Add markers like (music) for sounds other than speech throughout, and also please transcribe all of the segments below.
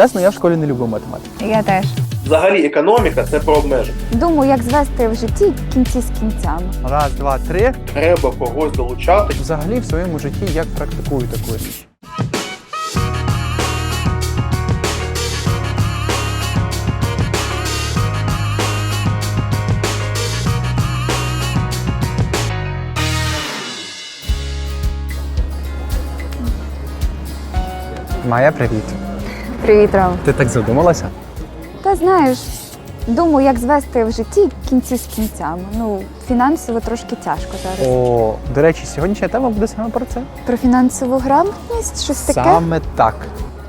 Чесно, я в школі не любив математику. Я теж. Взагалі, економіка це про обмеження. Думаю, як звести в житті кінці з кінцями. Раз, два, три. Треба когось долучати. Взагалі в своєму житті як практикую таку річ. Майя, привіт. Привіт, Ром. Ти так задумалася? Та знаєш, думаю, як звести в житті кінці з кінцями. Ну, фінансово трошки тяжко зараз. О, до речі, сьогоднішня тема буде саме про це. Про фінансову грамотність, щось таке. Саме так.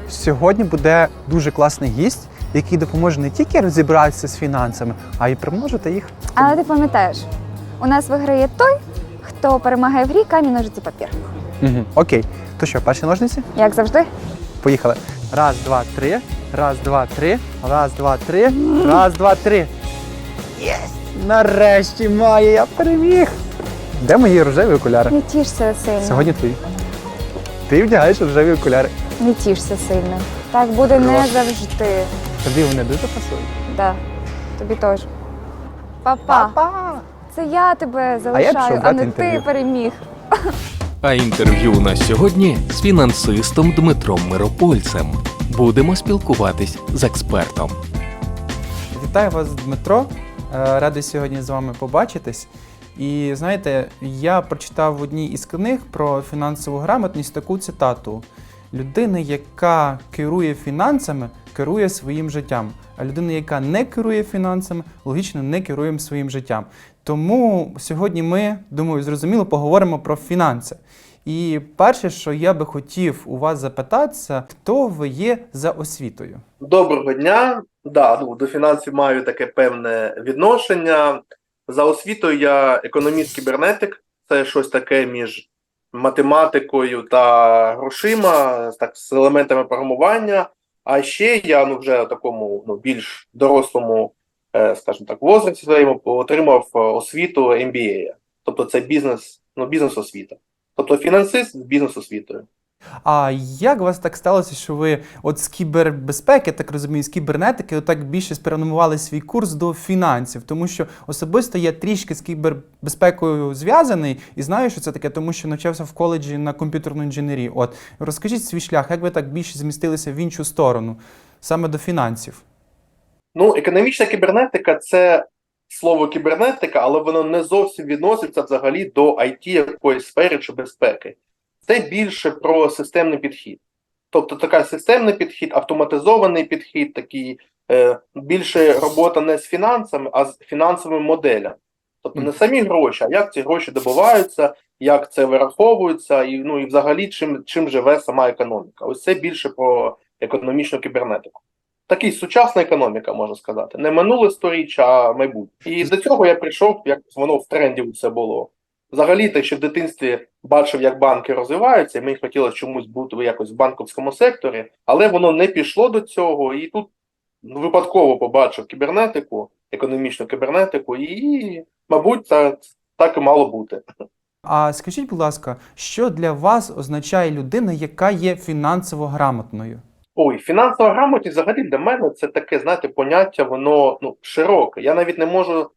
Сьогодні буде дуже класний гість, який допоможе не тільки розібратися з фінансами, а й примножити їх. Але ти пам'ятаєш, у нас виграє той, хто перемагає в грі камінь, ножиці, папір. Угу. Окей. То що, перші ножниці? Як завжди. Поїхали. Раз, два, три. Раз, два, три. Раз, два, три. Раз, два, три. Єс! Нарешті має, я переміг. Де мої рожеві окуляри? Не тішся сильно. Сьогодні твої. Ти вдягаєш рожеві окуляри. Не тішся сильно. Так буде не завжди. Тобі вони дуже пасують. Да. Тобі теж. Папа, це я тебе залишаю, пішов а, не інтерв'ю. ти переміг. А інтерв'ю у нас сьогодні з фінансистом Дмитром Миропольцем. Будемо спілкуватись з експертом. Вітаю вас, Дмитро. Е, Радий сьогодні з вами побачитись. І знаєте, я прочитав в одній із книг про фінансову грамотність таку цитату: людина, яка керує фінансами, керує своїм життям. А людина, яка не керує фінансами, логічно не керує своїм життям. Тому сьогодні ми, думаю, зрозуміло, поговоримо про фінанси. І перше, що я би хотів у вас запитатися, хто ви є за освітою? Доброго дня. Да, ну, до фінансів маю таке певне відношення. За освітою я економіст-кібернетик. Це щось таке між математикою та грошима, так, з елементами програмування. А ще я ну, вже на такому ну, більш дорослому, е, скажімо так, возрасті своєму отримав е, освіту MBA. Тобто це бізнес, ну, бізнес-освіта. Тобто фінансист з бізнес-освітою. А як у вас так сталося, що ви от з кібербезпеки, так розумію, з кібернетики, отак більше спрямували свій курс до фінансів? Тому що особисто я трішки з кібербезпекою зв'язаний і знаю, що це таке, тому що навчався в коледжі на комп'ютерну інженерію. От розкажіть свій шлях, як ви так більше змістилися в іншу сторону, саме до фінансів? Ну, економічна кібернетика це слово кібернетика, але воно не зовсім відноситься взагалі до IT якоїсь сфери чи безпеки. Це більше про системний підхід. Тобто така системний підхід, автоматизований підхід, такий е, більше робота не з фінансами, а з фінансовими моделями. Тобто не самі гроші, а як ці гроші добуваються, як це вираховується, і ну і взагалі чим, чим живе сама економіка. Ось це більше про економічну кібернетику. Такий сучасна економіка, можна сказати. Не минуле сторіччя, а майбутнє. І до цього я прийшов, як воно в тренді це було. Взагалі, те, що в дитинстві бачив, як банки розвиваються, і мені хотілося чомусь бути якось в банківському секторі, але воно не пішло до цього. І тут випадково побачив кібернетику, економічну кібернетику, і, мабуть, це так і мало бути. А скажіть, будь ласка, що для вас означає людина, яка є фінансово грамотною? Ой, фінансова грамотність взагалі для мене це таке, знаєте, поняття, воно ну, широке. Я навіть не можу,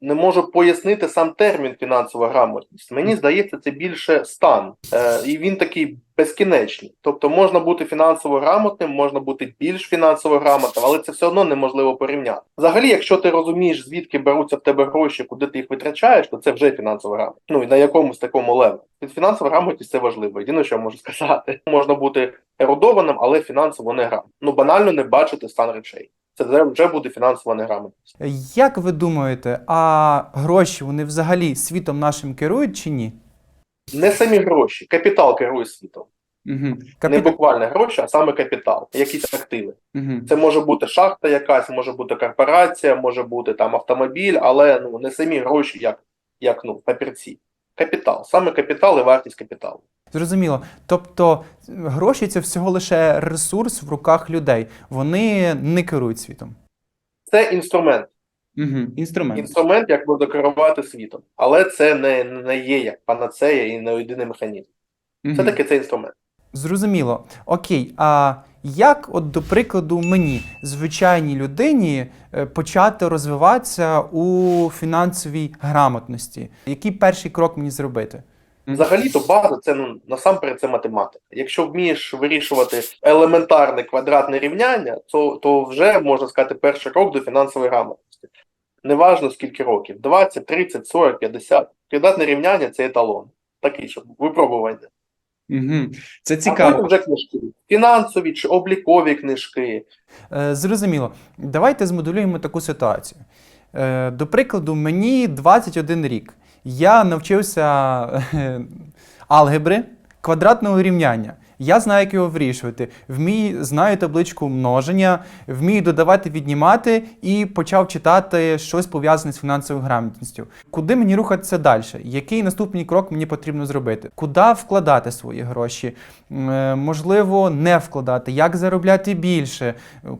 не можу пояснити сам термін фінансова грамотність. Мені здається, це більше стан, е, і він такий безкінечний. Тобто можна бути фінансово грамотним, можна бути більш фінансово грамотним, але це все одно неможливо порівняти. Взагалі, якщо ти розумієш, звідки беруться в тебе гроші, куди ти їх витрачаєш, то це вже фінансова грамотність. Ну і на якомусь такому левелі. Фінансова грамотність це важливо. Єдине, що я можу сказати, можна бути ерудованим, але фінансово не грамотним. Ну банально не бачити стан речей. Це вже- буде фінансова неграмотність. Як ви думаєте, а гроші вони взагалі світом нашим керують чи ні? Не самі гроші, капітал керує світом. Угу. Не буквально гроші, а саме капітал, якісь активи. Угу. Це може бути шахта якась, може бути корпорація, може бути там автомобіль, але ну не самі гроші, як, як ну, папірці. Капітал, саме капітал і вартість капіталу. Зрозуміло. Тобто гроші це всього лише ресурс в руках людей. Вони не керують світом. Це інструмент. Угу. Інструмент. Інструмент, як буде керувати світом. Але це не, не є як панацея і не єдиний механізм. Це таки це інструмент. Зрозуміло. Окей, а Як, от, до прикладу, мені, звичайній людині, е, почати розвиватися у фінансовій грамотності? Який перший крок мені зробити? Взагалі-то база це ну насамперед це математика. Якщо вмієш вирішувати елементарне квадратне рівняння, то, то вже можна сказати перший крок до фінансової грамотності. Неважно скільки років: 20, 30, 40, 50. Квадратне рівняння це еталон. Такий, щоб випробування. Угу. Це А потім вже книжки. Фінансові чи облікові книжки. Е, Зрозуміло. Давайте змоделюємо таку ситуацію. Е, До прикладу, мені 21 рік. Я навчився е, алгебри, квадратного рівняння. Я знаю, як його вирішувати. Вмію, знаю табличку множення, вмію додавати, віднімати і почав читати щось пов'язане з фінансовою грамотністю. Куди мені рухатися далі? Який наступний крок мені потрібно зробити? Куди вкладати свої гроші? Е, Можливо, не вкладати, як заробляти більше?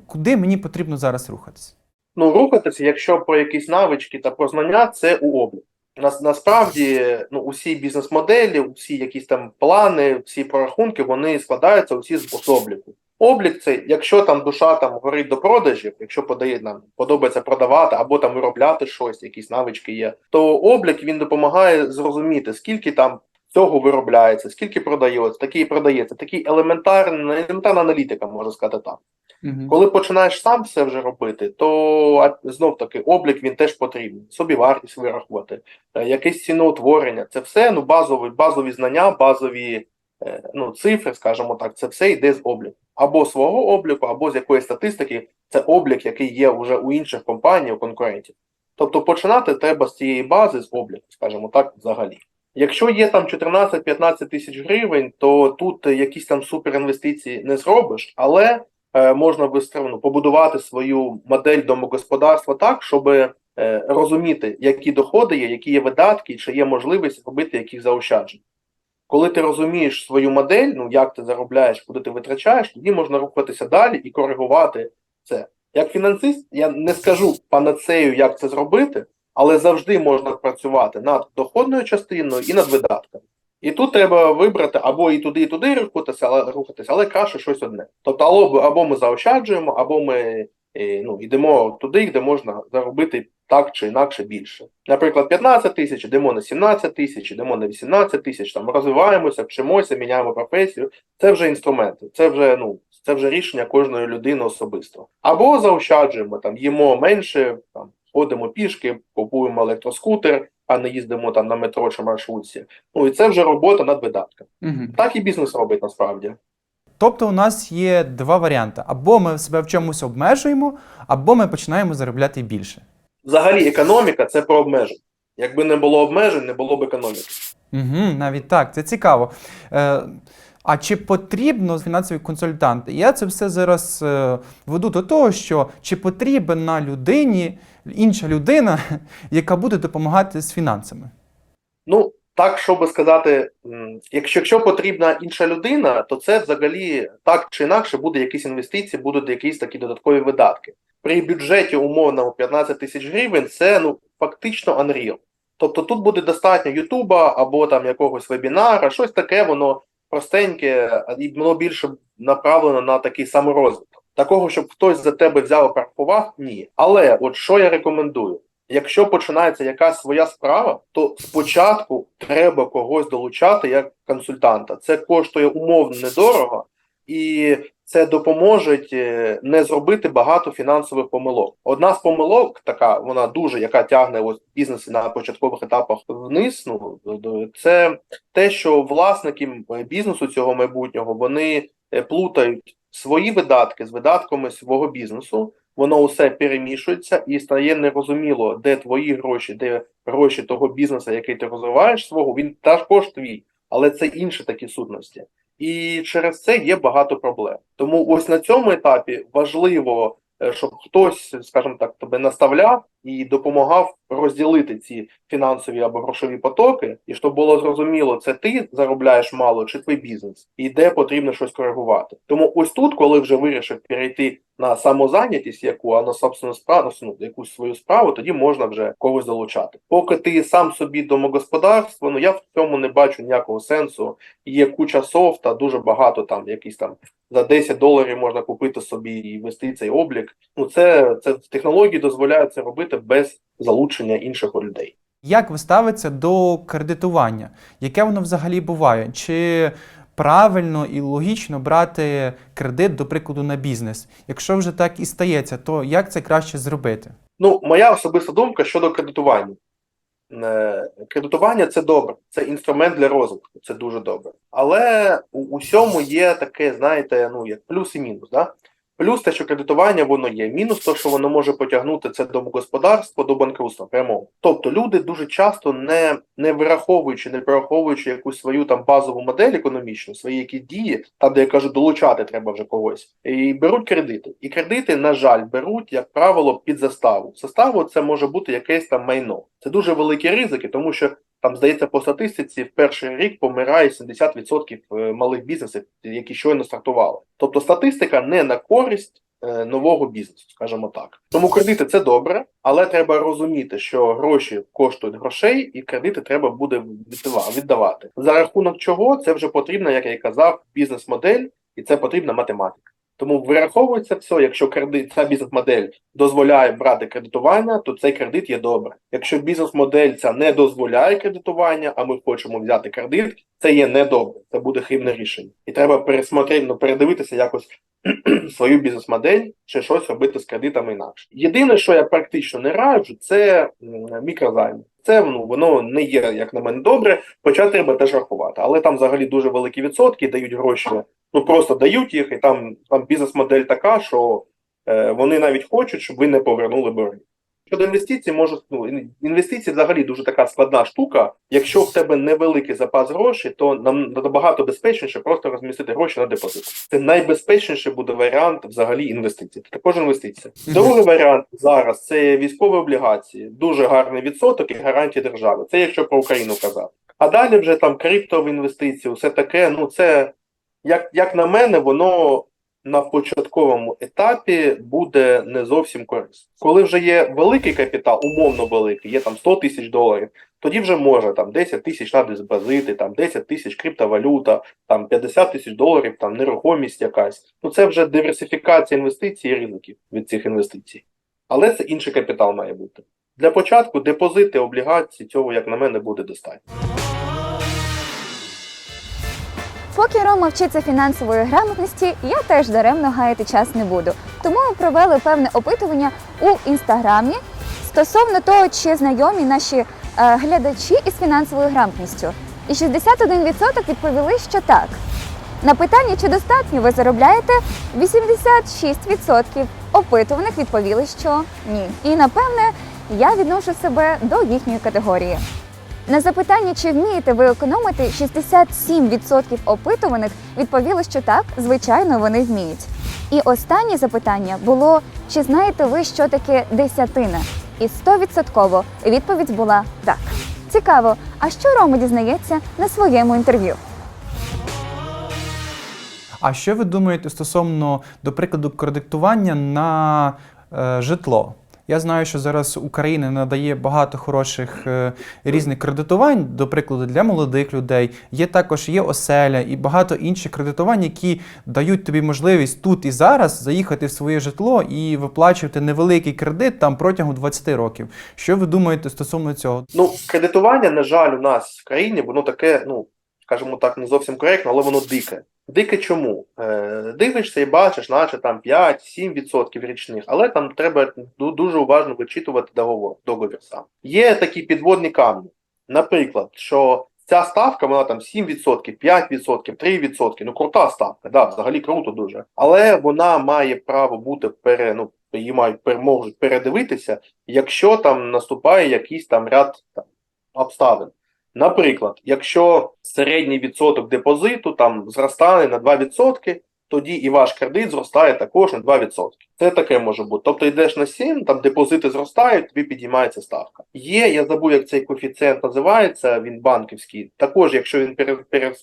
Куди мені потрібно зараз рухатися? Ну, рухатися, якщо про якісь навички та про знання, це у облік. Нас, насправді, ну, усі бізнес-моделі, усі якісь там плани, всі прорахунки, вони складаються усі з обліку. Облік це, якщо там душа там горить до продажів, якщо подає нам подобається продавати або там виробляти щось, якісь навички є, то облік він допомагає зрозуміти, скільки там цього виробляється, скільки продається, такий продається, такий елементарна, елементарна аналітика, можна сказати так. Коли починаєш сам все вже робити, то знов таки облік він теж потрібен. Собівартість вирахувати, е, якесь ціноутворення. Це все ну базові, базові знання, базові е, ну, цифри, скажімо так, це все йде з обліку. Або свого обліку, або з якоїсь статистики. Це облік, який є вже у інших компаній, у конкурентів. Тобто починати треба з цієї бази, з обліку, скажімо так, взагалі. Якщо є там 14-15 тисяч гривень, то тут якісь там суперінвестиції не зробиш, але е, можна вистроєно побудувати свою модель домогосподарства так, щоб е, розуміти, які доходи є, які є видатки, чи є можливість робити якісь заощадження. Коли ти розумієш свою модель, ну як ти заробляєш, куди ти витрачаєш, тоді можна рухатися далі і коригувати це. Як фінансист, я не скажу панацею, як це зробити, але завжди можна працювати над доходною частиною і над видатками. І тут треба вибрати або і туди, і туди рухатися, але рухатися, але краще щось одне. Тобто, або, або ми заощаджуємо, або ми е, ну, йдемо туди, де можна заробити так чи інакше більше. Наприклад, 15 тисяч, йдемо на 17 тисяч, йдемо на 18 тисяч, там розвиваємося, вчимося, міняємо професію. Це вже інструменти, це вже ну. Це вже рішення кожної людини особисто. Або заощаджуємо, там їмо менше, там ходимо пішки, купуємо електроскутер, а не їздимо там на метро чи маршрутці. Ну і це вже робота над видатками. Угу. Так і бізнес робить насправді. Тобто у нас є два варіанти: або ми себе в чомусь обмежуємо, або ми починаємо заробляти більше. Взагалі, економіка це про обмеження. Якби не було обмежень, не було б економіки. Угу, навіть так, це цікаво. Е, а чи потрібно фінансові консультанти? Я це все зараз е, веду до того, що чи потрібен на людині інша людина, яка буде допомагати з фінансами? Ну, так, щоб сказати, якщо, якщо потрібна інша людина, то це взагалі так чи інакше буде якісь інвестиції, будуть якісь такі додаткові видатки. При бюджеті умовно 15 тисяч гривень це ну фактично Unreal. Тобто тут буде достатньо Ютуба або там якогось вебінара, щось таке, воно простеньке, і воно більше направлено на такий саморозвиток. Такого, щоб хтось за тебе взяв і порахував, ні. Але от що я рекомендую? Якщо починається якась своя справа, то спочатку треба когось долучати як консультанта. Це коштує умовно недорого, і це допоможе не зробити багато фінансових помилок. Одна з помилок, така вона дуже, яка тягне ось бізнеси на початкових етапах вниз. Ну це те, що власники бізнесу цього майбутнього вони е, плутають свої видатки з видатками свого бізнесу. Воно усе перемішується і стає нерозуміло, де твої гроші, де гроші того бізнесу, який ти розвиваєш свого, він також твій, але це інші такі сутності. І через це є багато проблем. Тому ось на цьому етапі важливо, е, щоб хтось, скажімо так, тебе наставляв, і допомагав розділити ці фінансові або грошові потоки, і щоб було зрозуміло, це ти заробляєш мало чи твій бізнес, і де потрібно щось коригувати. Тому ось тут, коли вже вирішив перейти на самозайнятість, яку а на собственну справу, якусь свою справу, тоді можна вже когось залучати. Поки ти сам собі домогосподарство, ну я в цьому не бачу ніякого сенсу. Є куча софта, дуже багато там, якісь там за 10 доларів можна купити собі і вести цей облік. Ну це, це технології дозволяють це робити без залучення інших людей. Як ви ставитеся до кредитування? Яке воно взагалі буває? Чи правильно і логічно брати кредит, до прикладу, на бізнес? Якщо вже так і стається, то як це краще зробити? Ну, моя особиста думка щодо кредитування. Е, Кредитування це добре, це інструмент для розвитку, це дуже добре. Але у усьому є таке, знаєте, ну як плюс і мінус. Да? Плюс те, що кредитування воно є. Мінус те, що воно може потягнути це домогосподарство до банкрутства прямого. Тобто люди дуже часто не, не вираховуючи, не прораховуючи якусь свою там базову модель економічну, свої якісь дії, там де я кажу, долучати треба вже когось, і беруть кредити. І кредити, на жаль, беруть, як правило, під заставу. Заставу це може бути якесь там майно. Це дуже великі ризики, тому що там, здається, по статистиці в перший рік помирає 70% е, малих бізнесів, які щойно стартували. Тобто статистика не на користь е, нового бізнесу, скажімо так. Тому кредити це добре, але треба розуміти, що гроші коштують грошей, і кредити треба буде віддавати. За рахунок чого це вже потрібна, як я і казав, бізнес-модель, і це потрібна математика. Тому вираховується все, якщо кредит, ця бізнес-модель дозволяє брати кредитування, то цей кредит є добре. Якщо бізнес-модель ця не дозволяє кредитування, а ми хочемо взяти кредит, це є недобре. Це буде хибне рішення. І треба пересмотрети, ну, передивитися якось (clears throat) свою бізнес-модель чи щось робити з кредитами інакше. Єдине, що я практично не раджу, це мікрозайми. Це ну воно не є, як на мене, добре, хоча треба теж рахувати. Але там взагалі дуже великі відсотки дають гроші. Ну просто дають їх, і там, там бізнес-модель така, що е, вони навіть хочуть, щоб ви не повернули борги. Щодо інвестицій, можу ну, інвестиції взагалі дуже така складна штука. Якщо в тебе невеликий запас грошей, то нам набагато безпечніше просто розмістити гроші на депозит. Це найбезпечніший буде варіант взагалі інвестицій. Це також інвестиція. Другий варіант зараз це військові облігації, дуже гарний відсоток і гарантії держави. Це якщо про Україну казати. А далі вже там криптові інвестиції, все таке. Ну це як, як на мене, воно на початковому етапі буде не зовсім корисно. Коли вже є великий капітал, умовно великий, є там 100 тисяч доларів, тоді вже може там 10 тисяч на депозити, там 10 тисяч криптовалюта, там 50 тисяч доларів, там нерухомість якась. Ну це вже диверсифікація інвестицій і ризиків від цих інвестицій. Але це інший капітал має бути. Для початку депозити, облігації цього, як на мене, буде достатньо. Поки Рома вчиться фінансової грамотності, я теж даремно гаяти час не буду. Тому ми провели певне опитування у інстаграмі стосовно того, чи знайомі наші е, глядачі із фінансовою грамотністю. І 61% відповіли, що так. На питання, чи достатньо ви заробляєте, 86% опитуваних відповіли, що ні. І напевне я відношу себе до їхньої категорії. На запитання, чи вмієте ви економити, 67% опитуваних відповіли, що так, звичайно, вони вміють. І останнє запитання було: чи знаєте ви, що таке десятина? І 100% відповідь була так. Цікаво, а що Рома дізнається на своєму інтерв'ю? А що ви думаєте стосовно, до прикладу, кредитування на е, житло? Я знаю, що зараз Україна надає багато хороших е, різних кредитувань, до прикладу, для молодих людей. Є також є оселя і багато інших кредитувань, які дають тобі можливість тут і зараз заїхати в своє житло і виплачувати невеликий кредит там протягом 20 років. Що ви думаєте стосовно цього? Ну, кредитування, на жаль, у нас в країні, воно таке, ну, скажімо так, не зовсім коректно, але воно дике. Дике чому? Е, дивишся і бачиш, наче там 5-7% річних, але там треба дуже уважно вичитувати договор, договір сам. Є такі підводні камні. Наприклад, що ця ставка, вона там 7%, 5%, 3%, ну крута ставка, да, взагалі круто дуже. Але вона має право бути пере, ну, її мають можуть передивитися, якщо там наступає якийсь там ряд там, обставин. Наприклад, якщо середній відсоток депозиту там зростане на 2%, тоді і ваш кредит зростає також на 2%. Це таке може бути. Тобто йдеш на 7, там депозити зростають, тобі підіймається ставка. Є, я забув, як цей коефіцієнт називається, він банківський. Також, якщо він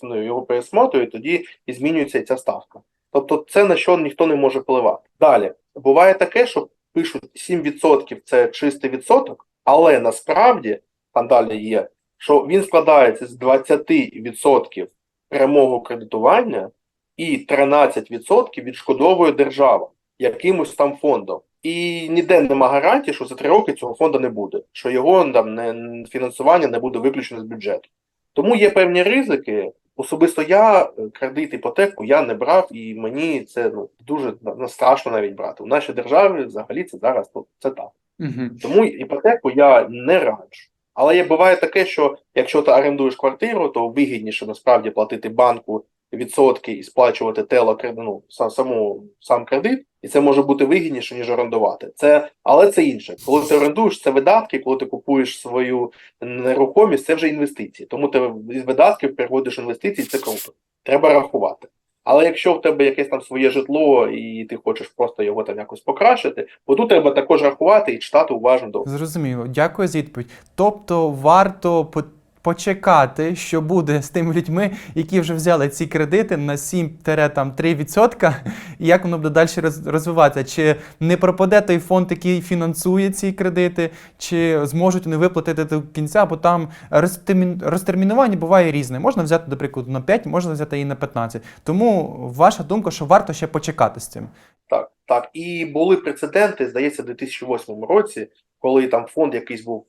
ну, його пересмотує, тоді і змінюється ця ставка. Тобто це на що ніхто не може впливати. Далі, буває таке, що пишуть 7% це чистий відсоток, але насправді там далі є, що він складається з 20% прямого кредитування і 13% відшкодовує держава якимось там фондом. І ніде нема гарантії, що за три роки цього фонду не буде, що його там не фінансування не буде виключено з бюджету. Тому є певні ризики. Особисто я е, кредит іпотеку я не брав, і мені це ну дуже ну, страшно навіть брати. У нашій державі взагалі це зараз ну, це так. Угу. Тому іпотеку я не раджу. Але є буває таке, що якщо ти орендуєш квартиру, то вигідніше насправді платити банку відсотки і сплачувати тело ну, саму, сам кредит, і це може бути вигідніше, ніж орендувати. Це, але це інше. Коли ти орендуєш, це видатки, коли ти купуєш свою нерухомість, це вже інвестиції. Тому ти з видатків переводиш інвестиції, це круто. Треба рахувати. Але якщо в тебе якесь там своє житло і ти хочеш просто його там якось покращити, то тут треба також рахувати і читати уважно до Зрозуміло, дякую за відповідь. Тобто варто почекати, що буде з тими людьми, які вже взяли ці кредити на 7-3%, і як воно буде далі розвиватися. Чи не пропаде той фонд, який фінансує ці кредити, чи зможуть вони виплатити до кінця, бо там розтермінування буває різне. Можна взяти, до прикладу, на 5, можна взяти і на 15. Тому ваша думка, що варто ще почекати з цим. Так, так. І були прецеденти, здається, в 2008 році, коли там фонд якийсь був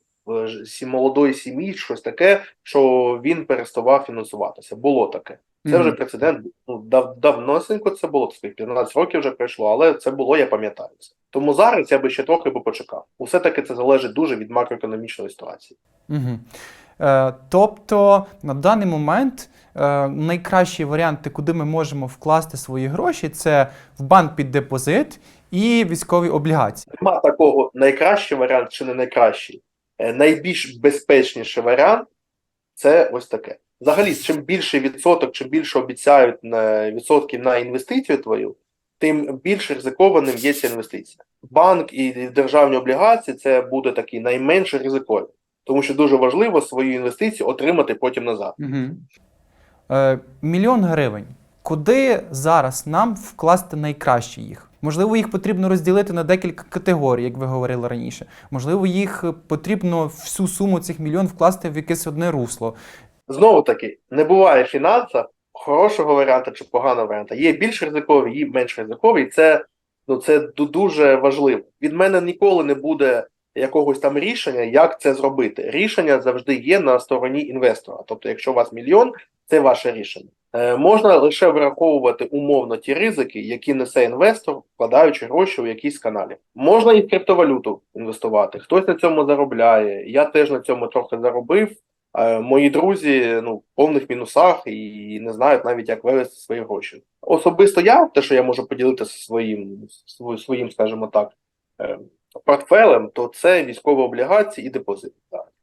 молодої сім'ї, щось таке, що він переставав фінансуватися. Було таке. Це вже прецедент. Ну, дав, давносенько це було, так сказати, 15 років вже пройшло, але це було, я пам'ятаю це. Тому зараз я би ще трохи би почекав. Усе таки це залежить дуже від макроекономічної ситуації. Угу. Е, тобто на даний момент е, найкращі варіанти, куди ми можемо вкласти свої гроші, це в банк під депозит і військові облігації. Нема такого найкращий варіант чи не найкращий. Е, Найбільш безпечніший варіант це ось таке. Взагалі, чим більший відсоток, чим більше обіцяють на відсотків на інвестицію твою, тим більш ризикованим є ця інвестиція. Банк і державні облігації це буде такі найменш ризикові, тому що дуже важливо свою інвестицію отримати потім назад. Угу. Е, мільйон гривень. Куди зараз нам вкласти найкраще їх? Можливо, їх потрібно розділити на декілька категорій, як ви говорили раніше. Можливо, їх е, потрібно всю суму цих мільйон вкласти в якесь одне русло. Знову таки, не буває в хорошого варіанта чи поганого варіанта. Є більш ризикові, є менш ризикові. І це, ну, це дуже важливо. Від мене ніколи не буде якогось там рішення, як це зробити. Рішення завжди є на стороні інвестора. Тобто, якщо у вас мільйон, це ваше рішення. Е, можна лише враховувати умовно ті ризики, які несе інвестор, вкладаючи гроші у якісь каналі. Можна і в криптовалюту інвестувати. Хтось на цьому заробляє. Я теж на цьому трохи заробив. Е, Мої друзі ну, в повних мінусах і не знають навіть, як вивести свої гроші. Особисто я, те, що я можу поділитися своїм, своїм, скажімо так, е, портфелем, то це військові облігації і депозити.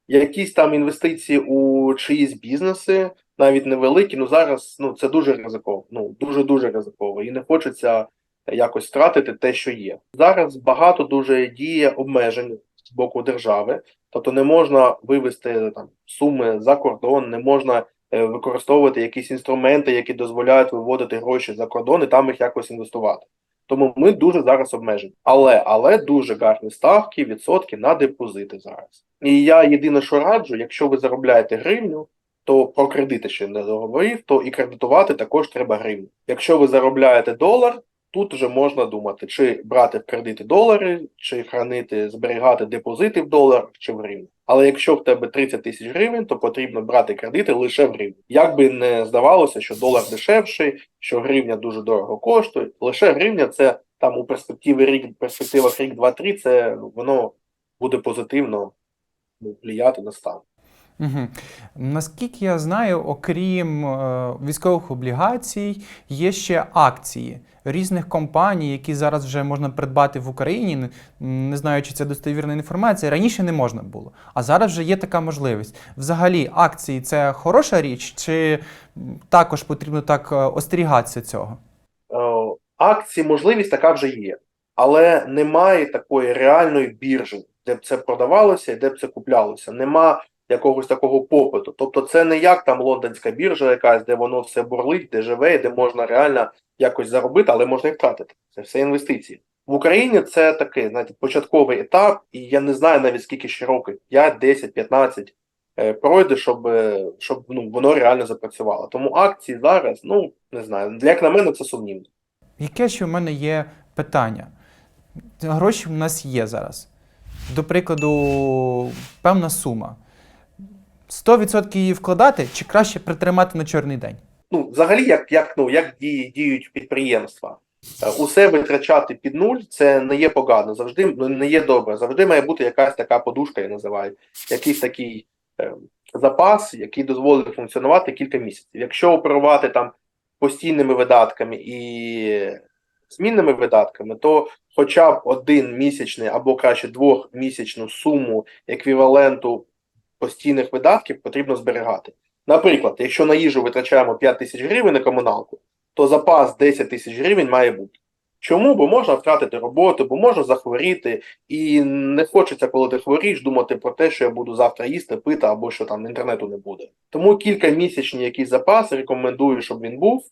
Якісь там інвестиції у чиїсь бізнеси, навіть невеликі, ну зараз ну, це дуже ризиково. Ну, дуже-дуже ризиково. І не хочеться якось втратити те, що є. Зараз багато дуже діє обмежень з боку держави. Тобто не можна вивести там суми за кордон, не можна е, використовувати якісь інструменти, які дозволяють виводити гроші за кордон і там їх якось інвестувати. Тому ми дуже зараз обмежені. Але але дуже гарні ставки, відсотки на депозити зараз. І я єдине, що раджу, якщо ви заробляєте гривню, то про кредити ще не договорив, то і кредитувати також треба гривню. Якщо ви заробляєте долар, тут вже можна думати, чи брати в кредити долари, чи хранити, зберігати депозити в доларах, чи в гривні. Але якщо в тебе 30 тисяч гривень, то потрібно брати кредити лише в гривні. Як би не здавалося, що долар дешевший, що гривня дуже дорого коштує, лише гривня це там у перспективі рік, перспективах рік, два-три, це ну, воно буде позитивно ну, впливати на стан. Угу. Наскільки я знаю, окрім е, військових облігацій, є ще акції різних компаній, які зараз вже можна придбати в Україні. Не- знаю, чи це достовірна інформація. Раніше не можна було, а зараз вже є така можливість. Взагалі, акції це хороша річ, чи також потрібно так е, остерігатися цього? Е, Акції, можливість така вже є, але немає такої реальної біржі, де б це продавалося і де б це куплялося. Нема якогось такого попиту. Тобто, це не як там лондонська біржа, якась, де воно все бурлить, де живе, де можна реально якось заробити, але можна і втратити. Це все інвестиції. В Україні це такий, знаєте, початковий етап, і я не знаю навіть скільки ще років, 5, 10, 15 е, пройде, щоб, е, щоб ну, воно реально запрацювало. Тому акції зараз, ну не знаю, як на мене, це сумнівно. Яке ще в мене є питання? Гроші в нас є зараз. До прикладу, певна сума. 100% її вкладати чи краще притримати на чорний день? Ну, взагалі, як, як, ну, як діє, діють підприємства. Е, Усе витрачати під нуль це не є погано, завжди ну, не є добре. Завжди має бути якась така подушка, я називаю, якийсь такий е, запас, який дозволить функціонувати кілька місяців. Якщо оперувати там постійними видатками і змінними видатками, то хоча б один місячний або краще двохмісячну суму еквіваленту постійних видатків потрібно зберігати. Наприклад, якщо на їжу витрачаємо 5 тисяч гривень на комуналку, то запас 10 тисяч гривень має бути. Чому? Бо можна втратити роботу, бо можна захворіти, і не хочеться, коли ти хворієш, думати про те, що я буду завтра їсти, пити або що там інтернету не буде. Тому кількамісячні якісь запаси рекомендую, щоб він був.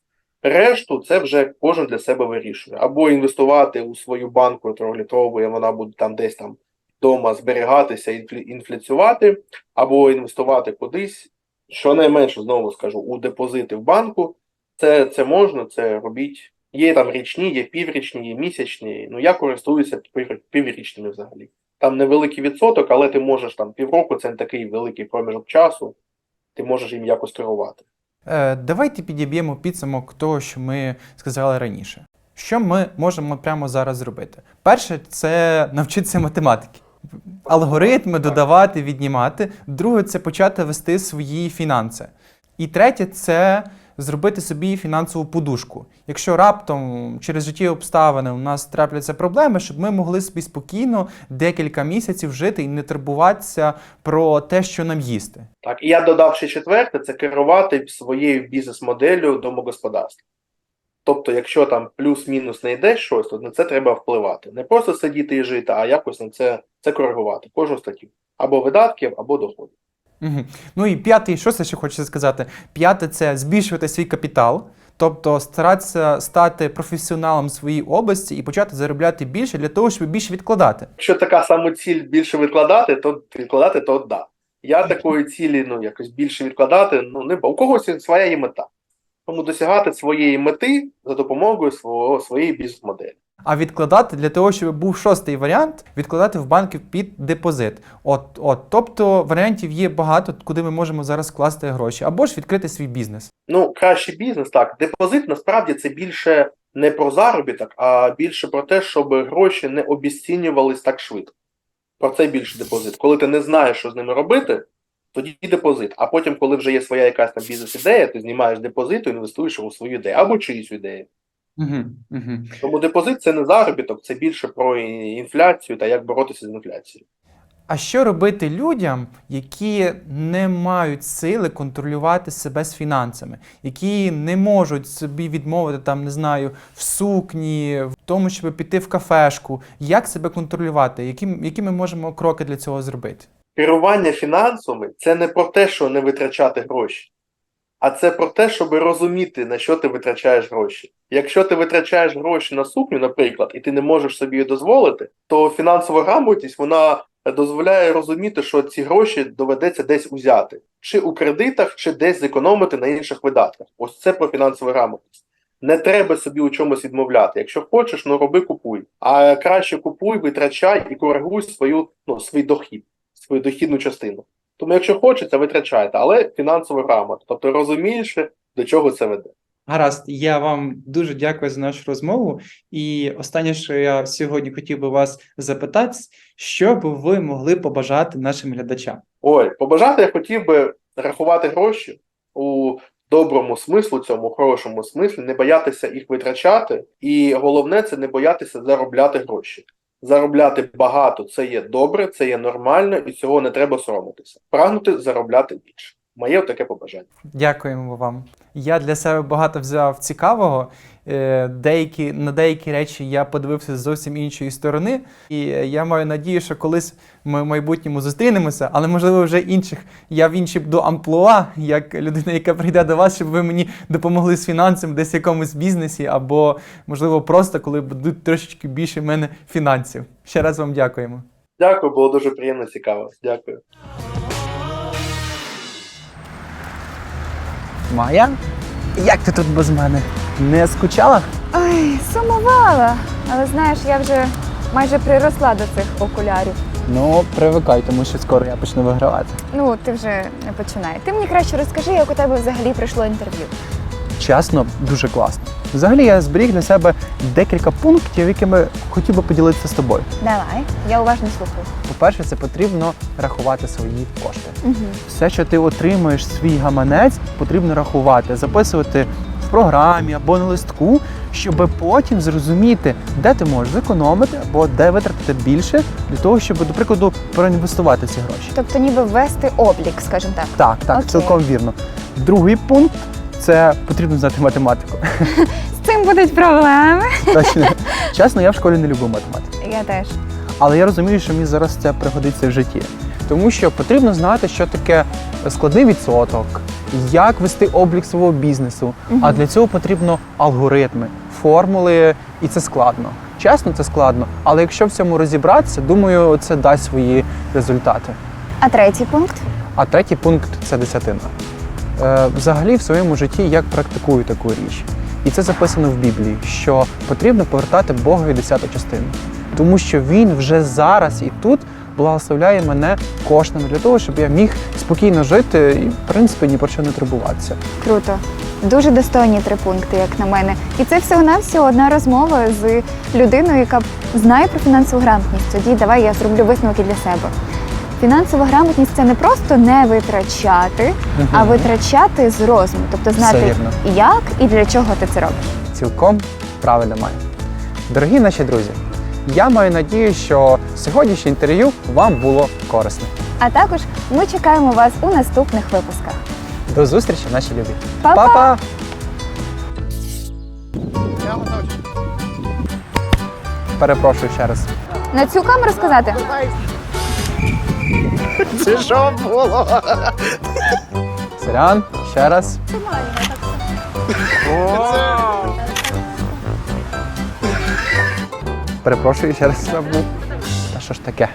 Решту це вже кожен для себе вирішує. Або інвестувати у свою банку трьохлітрову, і вона буде там десь там вдома зберігатися, інфлі- інфляціювати, або інвестувати кудись. Щонайменше, знову скажу, у депозити в банку. Це, це можна, це робіть. Є там річні, є піврічні, є місячні. Ну я користуюся піврічними взагалі. Там невеликий відсоток, але ти можеш там півроку, це не такий великий проміжок часу. Ти можеш їм якось керувати. Е, давайте підіб'ємо підсумок того, що ми сказали раніше. Що ми можемо прямо зараз зробити? Перше, це навчитися математики. Алгоритми додавати, віднімати. Друге, це почати вести свої фінанси. І третє це зробити собі фінансову подушку. Якщо раптом через життєві обставини у нас трапляться проблеми, щоб ми могли собі спокійно декілька місяців жити і не турбуватися про те, що нам їсти. Так, і я додав ще четверте, це керувати своєю бізнес-моделлю домогосподарства. Тобто, якщо там плюс-мінус не йде щось, то на це треба впливати. Не просто сидіти і жити, а якось на це, це коригувати, кожну статтю. Або видатків, або доходів. Угу. Ну і п'ятий, що це ще хочеться сказати? П'яте це збільшувати свій капітал, тобто старатися стати професіоналом своїй області і почати заробляти більше для того, щоб більше відкладати. Якщо така самоціль більше відкладати, то відкладати, то да. Я такої цілі, ну, якось більше відкладати, ну, не бо у когось своя є мета. Тому досягати своєї мети за допомогою свого, своєї бізнес-моделі. А відкладати для того, щоб був шостий варіант, відкладати в банки під депозит. От, от, тобто варіантів є багато, куди ми можемо зараз вкласти гроші, або ж відкрити свій бізнес. Ну, кращий бізнес, так. Депозит насправді це більше не про заробіток, а більше про те, щоб гроші не обіцінювались так швидко. Про це більше депозит. Коли ти не знаєш, що з ними робити, тоді депозит. А потім, коли вже є своя якась там бізнес-ідея, ти знімаєш депозит і інвестуєш у свою ідею або чиюсь ідею. Угу, угу. Тому депозит це не заробіток, це більше про інфляцію та як боротися з інфляцією. А що робити людям, які не мають сили контролювати себе з фінансами, які не можуть собі відмовити там, не знаю, в сукні, в тому, щоб піти в кафешку? Як себе контролювати? Які, які ми можемо кроки для цього зробити? Керування фінансами це не про те, що не витрачати гроші, а це про те, щоб розуміти, на що ти витрачаєш гроші. Якщо ти витрачаєш гроші на сукню, наприклад, і ти не можеш собі її дозволити, то фінансова грамотність вона дозволяє розуміти, що ці гроші доведеться десь узяти, чи у кредитах, чи десь зекономити на інших видатках. Ось це про фінансову грамотність. Не треба собі у чомусь відмовляти. Якщо хочеш, ну роби купуй. А краще купуй, витрачай і коригуй свою, ну, свій дохід, свою дохідну частину. Тому, якщо хочеться, витрачайте, але фінансово грамотно. Тобто розумієш, до чого це веде. Гаразд, я вам дуже дякую за нашу розмову. І останнє, що я сьогодні хотів би вас запитати, що б ви могли побажати нашим глядачам? Ой, побажати я хотів би рахувати гроші у доброму смислу, цьому хорошому смислі, не боятися їх витрачати, і головне це не боятися заробляти гроші. Заробляти багато це є добре, це є нормально, і цього не треба соромитися. Прагнути заробляти більше. Моє таке побажання. Дякуємо вам. Я для себе багато взяв цікавого. Е, Деякі, на деякі речі я подивився з зовсім іншої сторони. І е, я маю надію, що колись ми в майбутньому зустрінемося, але можливо вже інших. Я в інші буду амплуа, як людина, яка прийде до вас, щоб ви мені допомогли з фінансами десь в якомусь бізнесі, або можливо просто коли будуть трошечки більше в мене фінансів. Ще раз вам дякуємо. Дякую, було дуже приємно цікаво. Дякую. Майя, як ти тут без мене? Не скучала? Ой, сумувала. Але знаєш, я вже майже приросла до цих окулярів. Ну, привикай, тому що скоро я почну вигравати. Ну, ти вже не починай. Ти мені краще розкажи, як у тебе взагалі пройшло інтерв'ю. Чесно, дуже класно. Взагалі я зберіг для себе декілька пунктів, якими хотів би поділитися з тобою. Давай, я уважно слухаю. По-перше, це потрібно рахувати свої кошти. Угу. Все, що ти отримуєш свій гаманець, потрібно рахувати, записувати в програмі або на листку, щоб потім зрозуміти, де ти можеш зекономити або де витратити більше для того, щоб, до прикладу, проінвестувати ці гроші. Тобто ніби ввести облік, скажімо так. Так, так, Окей. цілком вірно. Другий пункт це потрібно знати математику. З цим будуть проблеми. Точно. Чесно, я в школі не люблю математику. Я теж. Але я розумію, що мені зараз це пригодиться в житті. Тому що потрібно знати, що таке складний відсоток, як вести облік свого бізнесу. А для цього потрібно алгоритми, формули, і це складно. Чесно, це складно. Але якщо в цьому розібратися, думаю, це дасть свої результати. А третій пункт? А третій пункт це десятина. Е, взагалі в своєму житті я практикую таку річ. І це записано в Біблії, що потрібно повертати Богові десяту частину. Тому що він вже зараз і тут благословляє мене коштами для того, щоб я міг спокійно жити і, в принципі, ні про що не турбуватися. Круто. Дуже достойні три пункти, як на мене. І це всього-навсього одна розмова з людиною, яка знає про фінансову грамотність. Тоді давай я зроблю висновки для себе. Фінансова грамотність це не просто не витрачати, а витрачати з розуму, тобто знати, як і для чого ти це робиш. Цілком правильно має. Дорогі наші друзі, я маю надію, що сьогоднішнє інтерв'ю вам було корисне. А також ми чекаємо вас у наступних випусках. До зустрічі, наші любі. Па-па! Па-па! Перепрошую ще раз. На цю камеру сказати? Це що було? Сорян, ще раз. Перепрошую ще раз забув. Та що ж таке?